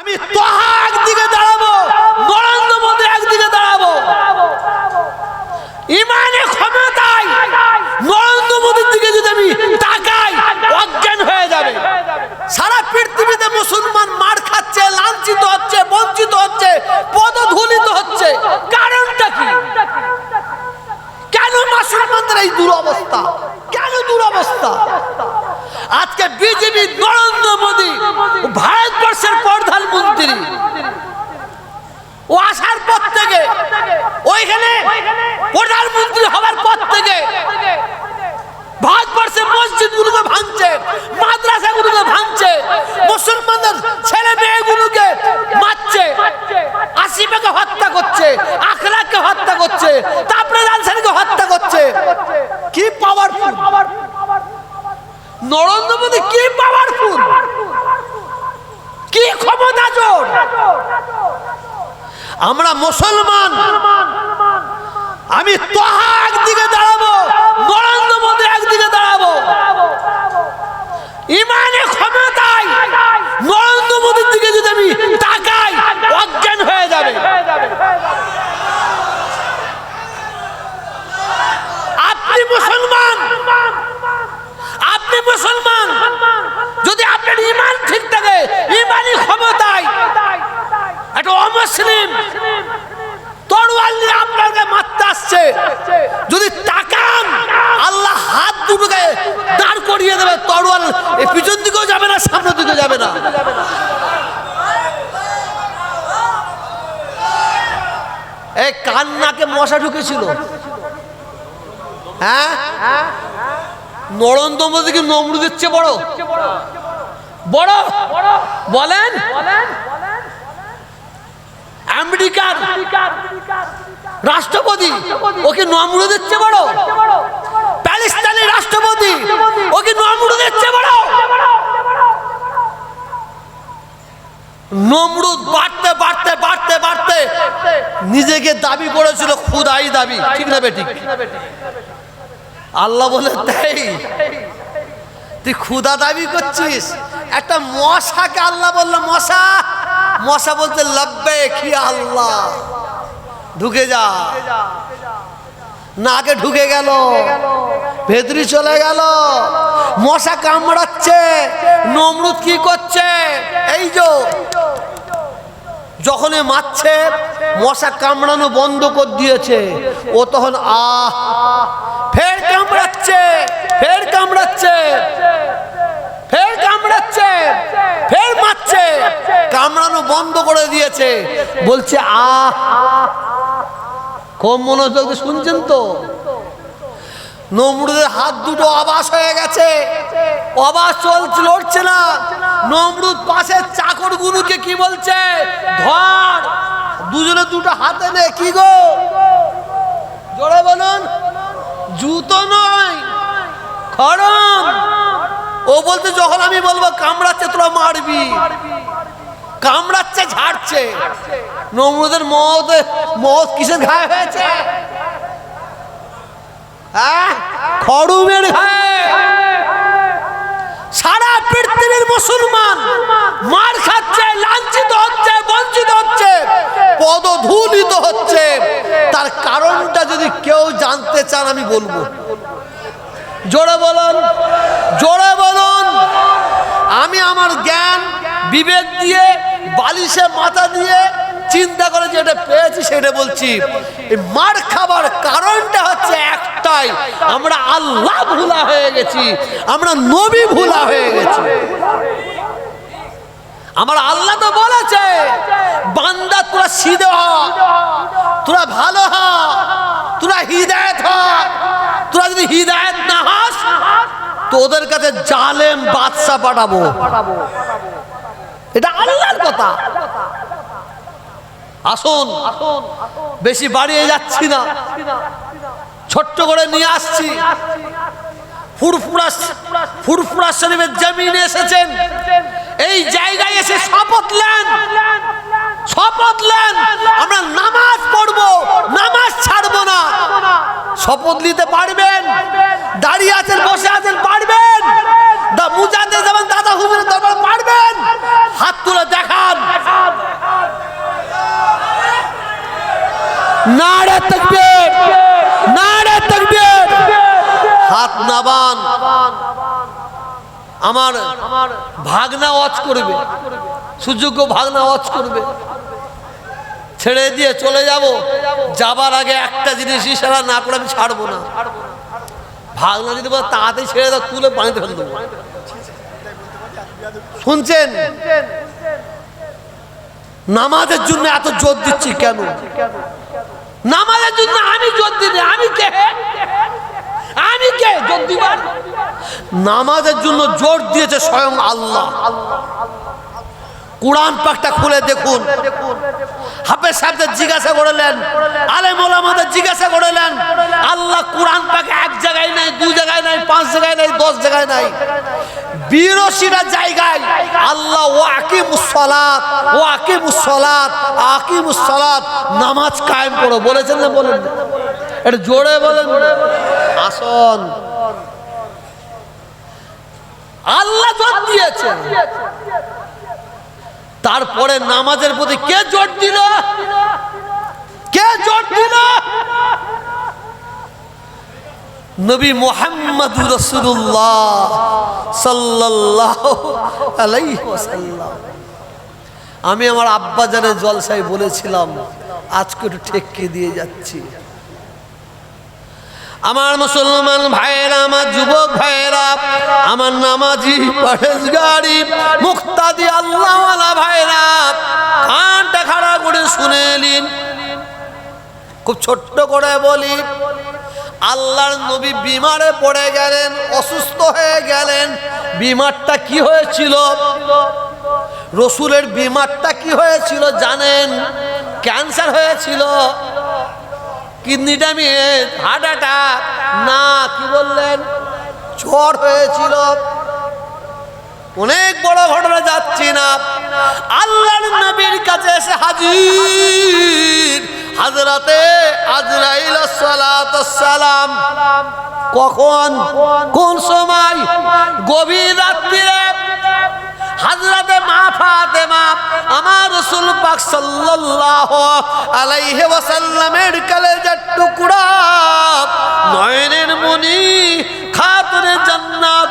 আমি তোহা একদিকে দাঁড়াবো নরেন্দ্র মোদী একদিকে দাঁড়াবো। ইমানে ক্ষমতায় নরেন্দ্র মোদীর দিকে যদি আমি তাকাই, অজ্ঞান হয়ে যাবে। সারা পৃথিবীতে মুসলমান মার খাচ্ছে, লাঞ্ছিত হচ্ছে, বঞ্চিত হচ্ছে, পদধূলিত হচ্ছে। কারণটা কি? কেন মুসলমানদের এই দুরবস্থা? কেন দুরবস্থা? আজকে বিজেপি নরেন্দ্র মোদী ভারতবর্ষের প্রধানমন্ত্রী ও আসার পর থেকে ওইখানে প্রধানমন্ত্রী হবার পর থেকে ভারতবর্ষের মসজিদগুলোকে ভাঙছে, মাদ্রাসাগুলোকে ভাঙছে, মুসলমানদের ছেলে মেয়েগুলোকে মারছে, আসিফাকে হত্যা করছে আখরাকে হত্যা করছে তারপরে আনসারিকে হত্যা করছে। কি পাওয়ারফুল নরেন্দ্র মোদী কি পাওয়ারফুল কি ক্ষমতা জোর আমরা মুসলমান। আমি তোহা একদিকে দাঁড়াবো নরেন্দ্র মোদী একদিকে দাঁড়াবো। ইমানে ক্ষমতায় নরেন্দ্র মোদীর দিকে যদি আমি তাকাই, অজ্ঞান হয়ে যাবে। আপনি মুসলমান আপনি মুসলমান। যদি আপনার ইমান ঠিক থাকে, ইমানই ক্ষমতায় অমুসলিম তরোয়াল নিয়ে আপনাকে মারতে আসছে। যদি তাকান, আল্লাহ হাত দুটোকে দাঁড় করিয়ে দেবে, তরোয়াল পিছন দিকেও যাবে না, সামনের দিকেও যাবে না। এই কান্নাকে মশা ঢুকেছিল। হ্যাঁ? নরেন্দ্র মোদী কি নমরুদের চেয়ে বড়। বড়? বলেন? আমেরিকার রাষ্ট্রপতি ওকে নমরুদের দিচ্ছে বড়। প্যালেস্তানের রাষ্ট্রপতি ওকে নমরুদের দিচ্ছে বড়। নমরুদ বাড়তে বাড়তে বাড়তে বাড়তে নিজেকে দাবি করেছিল খুদাই দাবি। ঠিক না বেঠিক আল্লাহ বলে তাই তুই খুদা দাবি করছিস? একটা মশাকে আল্লাহ বলল, মশা মশা বলতে লব্বে, কি আল্লাহ? ঢুকে যা। নাকে ঢুকে গেল, ভেতরি চলে গেল। মশা কামড়াচ্ছে, নমরুদ কি করছে? এই যো, যখনই মারছে, মশা কামড়ানো বন্ধ করে দিয়েছে। ও তখন, আহ, ফের কামড়াচ্ছে ফের কামড়াচ্ছে ফের কামড়াচ্ছে ফের মারছে কামড়ানো বন্ধ করে দিয়েছে। বলছে, আহ কম মনোযোগ শুনছেন তো? নমরুদের হাত দুটো আবাস হয়ে গেছে। আবাস চলছে, লড়ছে না। নমরুদ পাশের চাকর গুরুকে কি বলছে? ধর, দুজনে দুটো হাতে নে, কি গো? জোরে বলুন, জুতো নয় ও বলতে যখন আমি বলব কামড়াচ্ছে, তোরা মারবি। কামড়াচ্ছে, ঝাড়ছে। নমরুদের মত মত কিসের ঘায়ে হয়েছে? হ্যাঁ? খড়ুমের ঘায়ে। সারা পৃথিবীর মুসলমান মার খাচ্ছে, লাঞ্ছিত হচ্ছে, বঞ্চিত হচ্ছে, পদধূলিত হচ্ছে। তার কারণটা যদি কেউ জানতে চান, আমি বলব। জোরে বলুন জোরে বলুন। আমি আমার জ্ঞান, বিবেক দিয়ে বালিশে মাথা দিয়ে চিন্তা করে যেটা পেয়েছি সেটা বলছি। মার খাবার কারণটা হচ্ছে একটাই, আমরা আল্লাহ ভুলা হয়ে গেছি, আমরা নবী ভুলা হয়ে গেছি। আমার আল্লাহ তো বলেছে, বান্দা তোরা হ, তোরা ভালো হ, তোরা হৃদায়ত হ, তোরা যদি হৃদায়ত না হস, তোদের কাছে জালেম বাদশা পাঠাবো পাঠাবো। এটা আল্লাহর কথা। আসুন, বেশি বাড়িয়ে যাচ্ছি না। ছোট্ট করে নিয়ে আসছি। ফুরফুরা শরীফের জমিনে এসেছেন। এই জায়গায় এসে শপথ নেন। শপথ নেন। আমরা নামাজ পড়ব। নামাজ ছাড়বো না। শপথ নিতে পারবেন। দাঁড়িয়ে আছেন, বসে আছেন, পারবেন। দা মুজাতে যাবেন দাদা হুজুরের দরবার পারবেন। হাত তুলে দেখান। হাত নাবান। আমার ভাগনা ওয়াচ করবে। সুযোগ্য ভাগনা ওয়াচ করবে। ছেড়ে দিয়ে চলে যাব। যাবার আগে একটা জিনিস ইশারা না করে আমি ছাড়বো না। ভাগনা যদি তাড়াতাড়ি ছেড়ে দাও, তুলে পানিতে ফেলে দেবো। শুনছেন? নামাজের জন্য এত জোর দিচ্ছি কেন? নামাজের জন্য আমি জোর দিই আমি কে? আমি কে জোর দিবার নামাজের জন্য জোর দিয়েছে স্বয়ং আল্লাহ। কোরআন পাকটা খুলে দেখুন। হাফেজ সাহেবদের জিজ্ঞাসা করলেন, আলেম ওলামাদের জিজ্ঞাসা করলেন, আল্লাহ কোরআন পাক এক জায়গায় নাই, দু জায়গায় নাই, পাঁচ জায়গায় নাই, দশ জায়গায় নাই। বিরশিটা জায়গায় আল্লাহ ও আকিমুসলাত ও আকিমুসলাত আকিমুসলাত নামাজ কায়েম করো। বলেছেন না বলেন এটা জোরে বলেন। আসন। আল্লাহ জোর দিয়েছে তারপরে নামাজের প্রতি কে জোর দিল? কে জোর দিল? নবী মোহাম্মদ রসুল্লাহ সাল্লাহ আমি আমার আব্বা জানের জলসায় বলেছিলাম, আজকে একটু ঠেককে দিয়ে যাচ্ছি। আমার মুসলমান ভাইয়েরা, আমার যুবক ভাইয়েরা, আমার নামাজি পরেশগারি মুক্তাদি আল্লাহওয়ালা ভাইয়েরা, কানটা খাড়া করে শুনে নিন। খুব ছোট্ট করে বলি আল্লাহর নবী বিমারে পড়ে গেলেন, অসুস্থ হয়ে গেলেন। বিমারটা কি হয়েছিল? রসুলের বিমারটা কি হয়েছিল জানেন? ক্যান্সার হয়েছিল। কিডনি ড্যামেজ, হার্ট অ্যাটাক, না, কি বললেন? জ্বর হয়েছিল। অনেক বড় ঘটনা যাচ্ছি না। আল্লাহর নবীর কাছে এসে হাজির। হাজরাতে আজরাইল সালাম কখন? কোন সময়? গভীর রাত্রিরে। হাজরাতে মা ফাতেমা আমার রসুল পাক সাল্লাল্লাহু আলাইহি ওয়াসাল্লামের কলেজের টুকরা নয়নের মনি খাতুনে জান্নাত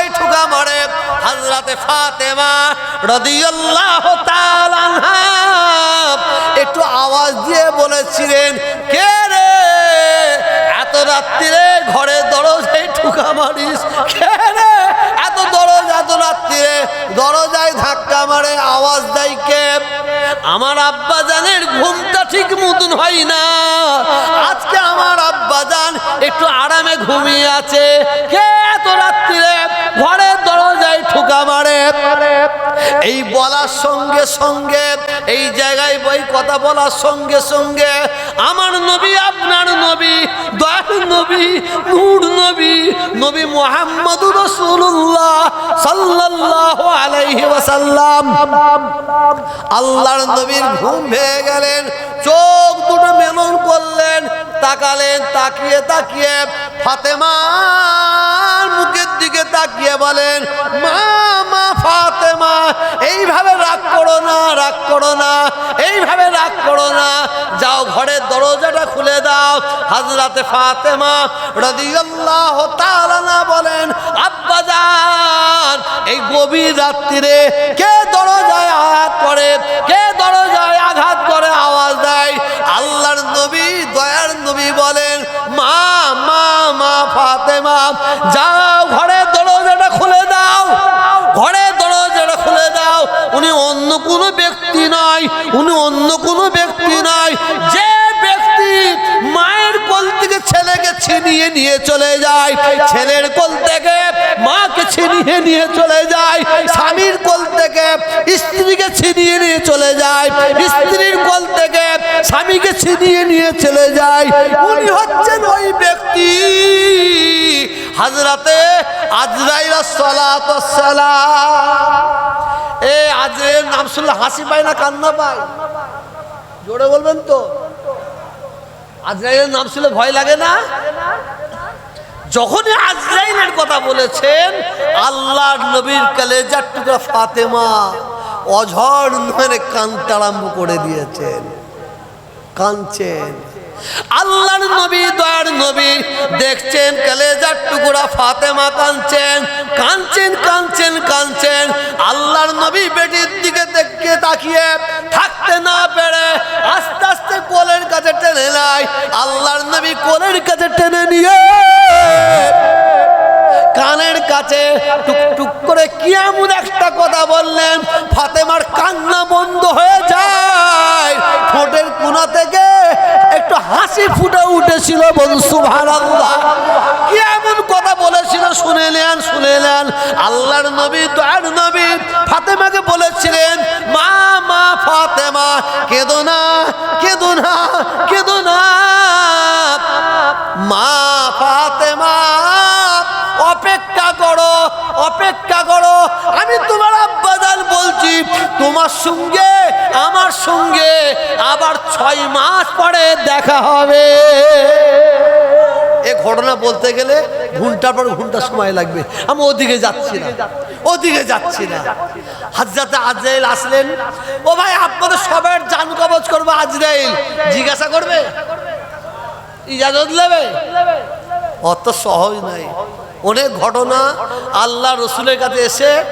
হাজরাতে ফাতেমা রাদিয়াল্লাহু একটু আওয়াজ দিয়ে বলেছিলেন, কে রে? এত রাত্রিরে ঘরে দরজায় ঠুকা মারিস? কে রে? এত দরজা, এত রাত্রিরে দরজায় ধাক্কা মারে, আওয়াজ দেয় কে? আমার আব্বা জানের ঘুমটা ঠিক মতন হয় না। আজকে আমার আব্বা জান একটু আরামে ঘুমিয়ে আছে। কে এত রাত্রিরে মারে এই বলার সঙ্গে সঙ্গে, এই জায়গায় বই কথা বলার সঙ্গে সঙ্গে, আমার নবী, আপনার নবী, দয়াল নবী, নূর নবী নবী মোহাম্মদ রসুল্লাহ সাল্লাল্লাহু আলাইহি ওয়াসাল্লাম। আল্লাহর নবীর ঘুম ভেঙে গেলেন, চোখ দুটো মেলন করলেন, তাকালেন, তাকিয়ে তাকিয়ে ফাতেমার দিকে তাকিয়ে বলেন, মা মা, ফাতেমা, এইভাবে রাগ করো না, রাগ করো না, এইভাবে রাগ করো না। যাও ঘরের দরজাটা খুলে দাও। হাজরাতে ফাতেমা রাদিয়াল্লাহু তাআলা না বলেন, আব্বা জান এই গভীর রাত্রিরে কে দরজায় আঘাত করে, কে দরজায় আঘাত করে আওয়াজ দেয়? আল্লাহর নবী, দয়ার নবী বলেন, মা মা মা, ফাতেমা, যাও দাও ঘরের দরজাটা খুলে দাও। উনি অন্য কোনো ব্যক্তি নয়। উনি অন্য কোনো ব্যক্তি নয়। যে ব্যক্তি মায়ের কোল থেকে ছেলেকে ছিনিয়ে নিয়ে চলে যায়, ছেলের কোল থেকে মাকে ছিনিয়ে নিয়ে চলে যায়, স্বামীর কোল থেকে স্ত্রীকে ছিনিয়ে নিয়ে চলে যায়, স্ত্রীর কোল থেকে স্বামীকে ছিনিয়ে নিয়ে চলে যায়। উনি হচ্ছেন ওই ব্যক্তি। হাজরাতে আজরাইল এ নাম শুনলে হাসি পায় না, কান্না পায়? জোরে বলবেন তো? আজরাইলের নাম শুনলে ভয় লাগে না? যখনই আজরাইলের কথা বলেছেন, আল্লাহর নবীর কলেজার টুকরা ফাতেমা অঝর নয় কানতে করে দিয়েছেন। কাঁদছেন। আল্লাহর নবী, দয়ার নবী দেখছেন, কলেজার টুকরা ফাতেমা কাঁদছেন কাঁদছেন কাঁদছেন কাঁদছেন। আল্লাহর নবী বেটির দিকে দেখে তাকিয়ে থাকতে না পেরে আস্তে আস্তে কোলের কাছে টেনে নেয়। আল্লাহর নবী কোলের কাছে টেনে নিয়ে কানের কাছে টুক টুক করে কি এমন একটা কথা বললেন, ফাতেমার কান্না বন্ধ হয়ে যায়। ঠোঁটের কোনা থেকে উঠেছিল বন্ধু ভারাল্লাহ কি এমন কথা বলেছিল? শুনে নেন শুনে নেন। আল্লাহর নবী, দয়ার নবী ফাতেমাকে বলেছিলেন, মা মা ফাতেমা, কেঁদো না কেঁদো না কেঁদো না। মা ফাতেমা, অপেক্ষা করো, অপেক্ষা তোমার সঙ্গে, আমার সঙ্গে আবার ছয় মাস পরে দেখা হবে। এ ঘটনা বলতে গেলে ঘণ্টার পর ঘণ্টা সময় লাগবে। আমি ওদিকে যাচ্ছি না। ওদিকে যাচ্ছি না। হাজরাতে আজরাইল আসলেন। ও ভাই, আপনাদের সবার জান কবজ করবে আজরাইল। জিজ্ঞাসা করবে? ইজাজত নেবে? অত সহজ নাই। অনেক ঘটনা আল্লাহ রসুলের কাছে এসে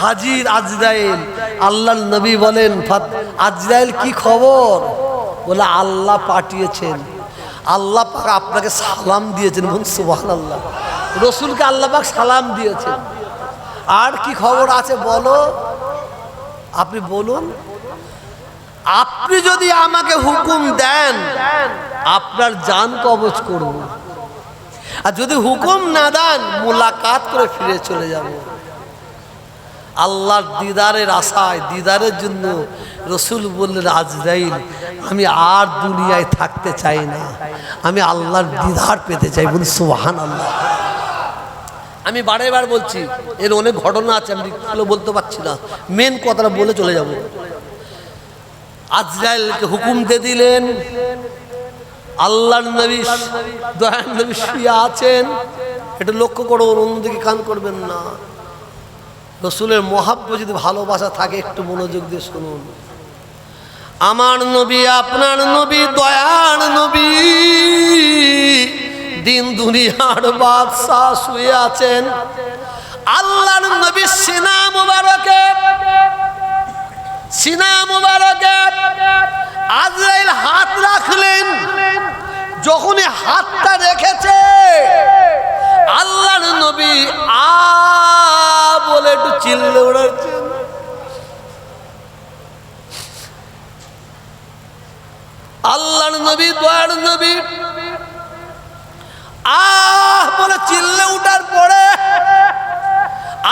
হাজির আজরাইল। আল্লাহ নবী বলেন আজরাইল কি খবর? বলে, আল্লাহ পাঠিয়েছেন। আল্লাহ পাক আপনাকে সালাম দিয়েছেন, বলুন সুবহান আল্লাহ রসুলকে আল্লাহ পাক সালাম দিয়েছেন। আর কি খবর আছে বলো? আপনি বলুন। আপনি যদি আমাকে হুকুম দেন, আপনার জান কবজ করব। আর যদি হুকুম না দেন, মোলাকাত করে ফিরে চলে যাব। আল্লাহর দিদারের আশায়, দিদারের জন্য রসুল বললেন, আজরাইল, আমি আর দুনিয়ায় থাকতে চাই না। আমি আল্লাহর দিদার পেতে চাই। বলি সুহান আল্লাহ আমি বারে বার বলছি, এর অনেক ঘটনা আছে, আমি বলতে পারছি না। মেন কথাটা বলে চলে যাব। আজরাইলকে হুকুম দিয়ে দিলেন, আল্লাহর নবী দয়ার নবী আছেন। এটা লক্ষ্য করো অন্যদিকে কান করবেন না। রসুলের মহাব্য যদি ভালোবাসা থাকে, একটু মনোযোগ দিয়ে শুনুন। আমার নবী, আপনার নবী, দয়ার নবী, দিন দুনিয়ার বাদশাহ শুয়ে আছেন। আল্লাহর নবী সিনা মুবারকে সিনা মুবারকে, আজরাইল হাত রাখলেন। যখনই হাতটা রেখেছে আল্লাহর নবী আ বলে একটু চিল্লে উড়াচ্ছেন আল্লাহর নবী দয়ার নবী। আহ, বলে চিল্লে উঠার পরে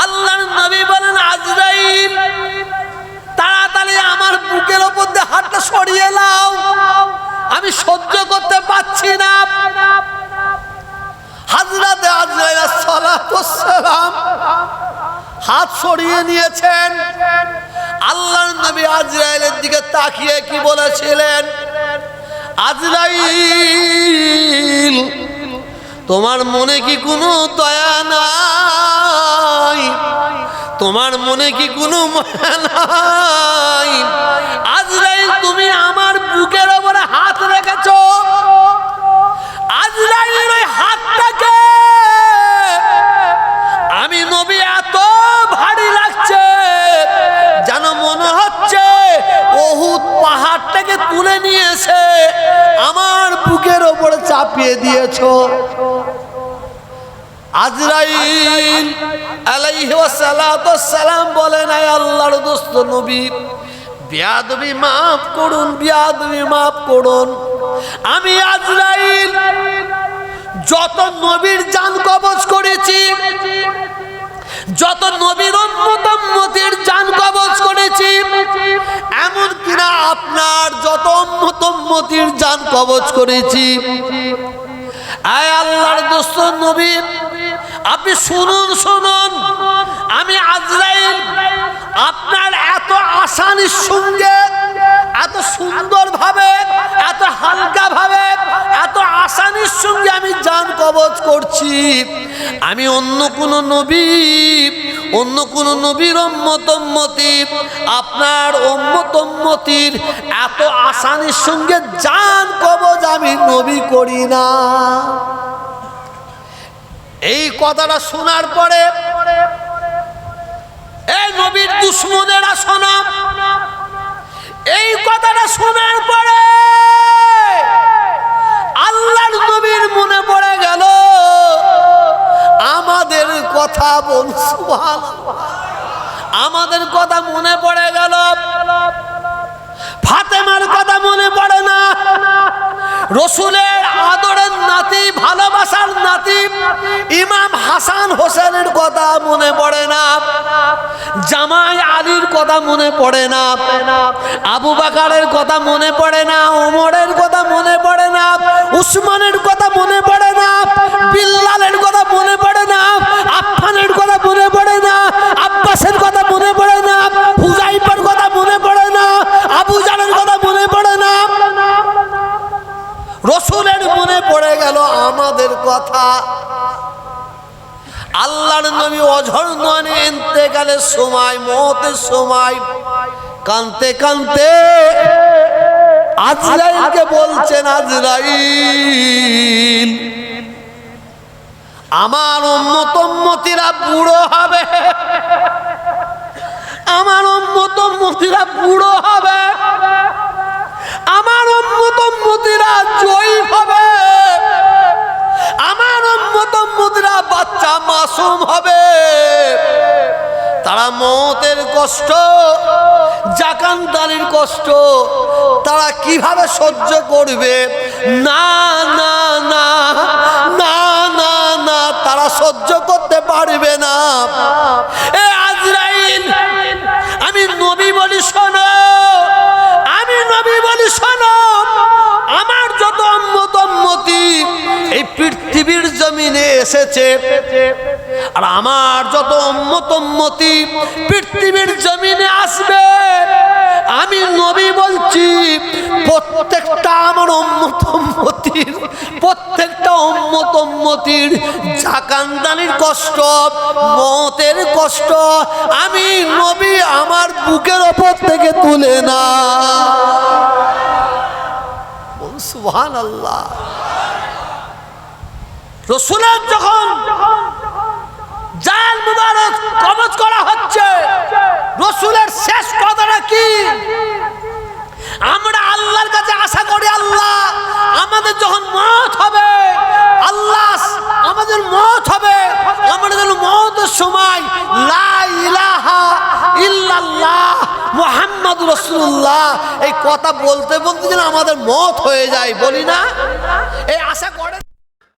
আল্লাহর নবী বলেন, আজরাইল, তাড়াতাড়ি আমার বুকের ওপর দিয়ে হাতটা সরিয়ে নাও। আমি সহ্য করতে পারছি না। হাজরাতে আজরাইল সালাম হাত সরিয়ে নিয়েছেন। আল্লাহর নবী আজরাইলের দিকে তাকিয়ে কি বলেছিলেন? আজরাইল, তোমার মনে কি কোনো দয়া নাই? তোমার মনে কি কোনো মায়া নাই? আজরাইল, তুমি আমার বুকের ওপরে হাত রেখেছ। আজরাইলের ওই হাতটাকে আমি নবী এত ভারী লাগছে, যেন মনে হচ্ছে বহুত পাহাড়টাকে তুলে নিয়েছে। চাপিয়ে দিয়েছ। আজরাইল আলাইহি সালাম বলেন, আয় আল্লাহর দোস্ত নবী, বিয়াদবি মাফ করুন, বিয়াদবি মাফ করুন। আমি আজরাইল, যত নবীর জান কবজ করেছি যত নবীর উম্মতের জান কবজ করেছি, এমন কিনা আপনার যত উম্মত উম্মতির জান কবজ করেছি। আয় আল্লাহর দোস্ত নবী, আপনি শুনুন শুনুন। আমি আজরাইল, আপনার এত আসানির সঙ্গে, এত সুন্দর ভাবে এত হালকা ভাবে এত আসানির সঙ্গে আমি জান কবজ করছি। আমি অন্য কোনো নবী, অন্য কোন নবীর অম্মতম্মতি আপনার অম্মতম্মতির এত আসানির সঙ্গে জান কবজ আমি নবী করি না। এই কথাটা শোনার পরে এই নবীর দুশ্মনেরা শোনা। এই কথাটা শোনার পরে আল্লাহর নবীর মনে পড়ে গেল। আমাদের কথা বল, সুবহানাল্লাহ। আমাদের কথা মনে পড়ে গেল। ফাতেমার কথা মনে পড়ে না। রসুলের আদরের নাতি, ভালোবাসার নাতি, ইমাম হাসান হোসেনের কথা মনে পড়ে না। জামাই আলীর কথা মনে পড়ে না। আবু বাকারের কথা মনে পড়ে না। ওমরের কথা উসমানের কথা মনে পড়ে না, বিল্লালের কথা মনে পড়ে না, আফফানের কথা মনে পড়ে না, আব্বাসের কথা মনে পড়ে না, হুজাইফার কথা মনে পড়ে না, আবু জানের কথা মনে পড়ে না। রসুলের মনে পড়ে গেল আমাদের কথা। আল্লাহর নবী অঝর নয় এনতে গেলে সময়, মতের সময়, কানতে কানতে আজরাইলকে বলছেন আজরাইল আমার উম্মতম্মতিরা বুড়ো হবে। আমার উম্মতম্মতিরা বুড়ো হবে। আমার উম্মতম্মতিরা জয়ী হবে। আমার উম্মতম্মতিরা বাচ্চা মাসুম হবে। তারা মতের কষ্ট জাকানদারির কষ্ট, তারা কীভাবে সহ্য করবে? না না না না না না, তারা সহ্য করতে পারবে না। এ আজরাইল, আমি নবী বলি, শোনো, আমি নবী বলি, শোনো, আমার যত উম্মতম্মতি এই পৃথিবীর জমিনে এসেছে আর আমার যত উম্মতম্মতি পৃথিবীর জমিনে আসবে, আমি নবী বলছি, প্রত্যেকটা আমার উম্মতম্মতির প্রত্যেকটা উম্মতম্মতির জাকান্দানির কষ্ট, মতের কষ্ট আমি নবী আমার বুকের ওপর থেকে তুলে না। সুহান আল্লাহ রসুলের যখন জাল মুবারক কবজ করা হচ্ছে। রসুলের শেষ কথাটা কি? আমরা আল্লাহর কাছে আশা করি আল্লাহ আমাদের যখন মত হবে, আল্লাহ আমাদের মত হবে আমাদের যেন মতের সময় লা ইলাহা ইল্লাল্লাহ মোহাম্মদ রসুল্লাহ এই কথা বলতে বলতে যেন আমাদের মত হয়ে যায়, বলি না? এই আশা করে